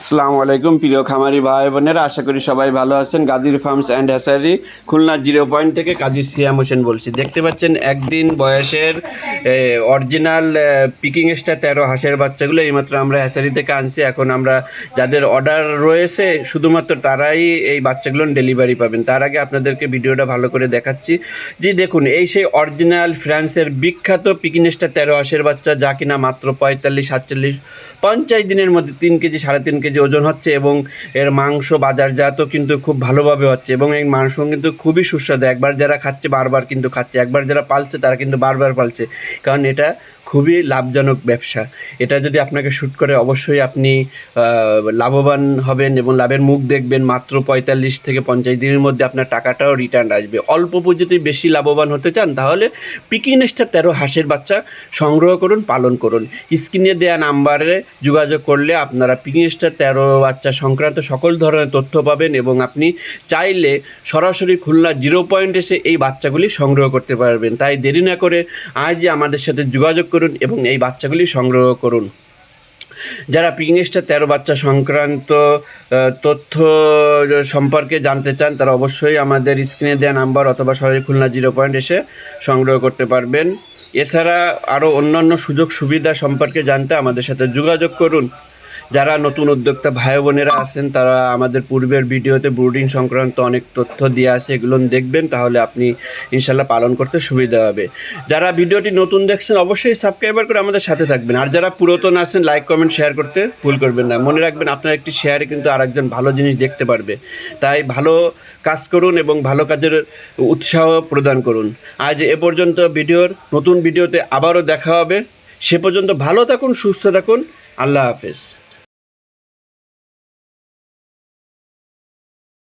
আসসালামু আলাইকুম, প্রিয় খামারি ভাই বোনেরা, আশা করি সবাই ভালো আছেন। Gadir farms and hatchery, Khulna zero point থেকে কাজী সিয়াম হোসেন বলছি। দেখতে পাচ্ছেন একদিন বয়সের অরিজিনাল পিকিং স্টার তেরো হাঁসের বাচ্চাগুলো এইমাত্র আমরা হ্যাসারি থেকে আনছি। এখন আমরা যাদের অর্ডার রয়েছে, শুধুমাত্র তারাই এই বাচ্চাগুলো ডেলিভারি পাবেন। তার আগে আপনাদেরকে ভিডিওটা ভালো করে দেখাচ্ছি। জি, দেখুন, এই সেই অরিজিনাল ফ্রান্সের বিখ্যাত পিকিং স্টার তেরো হাঁসের বাচ্চা, যা কিনা মাত্র পঁয়তাল্লিশ, সাতচল্লিশ, পঞ্চাশ দিনের মধ্যে তিন কেজি, সাড়ে তিন কেজি ওজন হচ্ছে এবং এর মাংস বাজারজাতও কিন্তু খুব ভালোভাবে হচ্ছে এবং এই মাংস কিন্তু খুবই সুস্বাদু। একবার যারা খাচ্ছে বারবার কিন্তু খাচ্ছে, একবার যারা পালছে তারা কিন্তু বারবার পালছে। কারণ এটা খুবই লাভজনক ব্যবসা। এটা যদি আপনাকে শ্যুট করে, অবশ্যই আপনি লাভবান হবেন এবং লাভের মুখ দেখবেন। মাত্র পঁয়তাল্লিশ থেকে পঞ্চাশ দিনের মধ্যে আপনার টাকাটাও রিটার্ন আসবে। অল্প পুঁজিতে বেশি লাভবান হতে চান, তাহলে পিকিং তেরো হাঁসের বাচ্চা সংগ্রহ করুন, পালন করুন। স্ক্রিনে দেওয়া নাম্বারে যোগাযোগ করলে আপনারা পিকিং তেরো বাচ্চা সংক্রান্ত সকল ধরনের তথ্য পাবেন এবং আপনি চাইলে সরাসরি খুলনা জিরো পয়েন্ট এসে এই বাচ্চাগুলি সংগ্রহ করতে পারবেন। তাই দেরি না করে আজ আমাদের সাথে যোগাযোগ করুন এবং এই বাচ্চাগুলি সংগ্রহ করুন। যারা পিকনিকস্টার তেরো বাচ্চা সংক্রান্ত তথ্য সম্পর্কে জানতে চান, তারা অবশ্যই আমাদের স্ক্রিনে দেওয়া নাম্বার অথবা সরাসরি খুলনা জিরো পয়েন্ট এসে সংগ্রহ করতে পারবেন। এছাড়া আরও অন্যান্য সুযোগ সুবিধা সম্পর্কে জানতে আমাদের সাথে যোগাযোগ করুন। যারা নতুন উদ্যোক্তা ভাই বোনেরা আছেন, তারা আমাদের পূর্বের ভিডিওতে ব্রুডিং সংক্রান্ত অনেক তথ্য দিয়ে আছে, এগুলো দেখবেন, তাহলে আপনি ইনশাল্লাহ পালন করতে সুবিধা হবে। যারা ভিডিওটি নতুন দেখছেন, অবশ্যই সাবস্ক্রাইবার করে আমাদের সাথে থাকবেন। আর যারা পুরাতন আছেন লাইক কমেন্ট শেয়ার করতে ভুল করবেন না। মনে রাখবেন, আপনার একটি শেয়ারে কিন্তু আরেকজন ভালো জিনিস দেখতে পারবে। তাই ভালো কাজ করুন এবং ভালো কাজের উৎসাহ প্রদান করুন। আজ এ পর্যন্ত ভিডিওর নতুন ভিডিওতে আবারও দেখা হবে। সে পর্যন্ত ভালো থাকুন, সুস্থ থাকুন। আল্লাহ হাফেজ।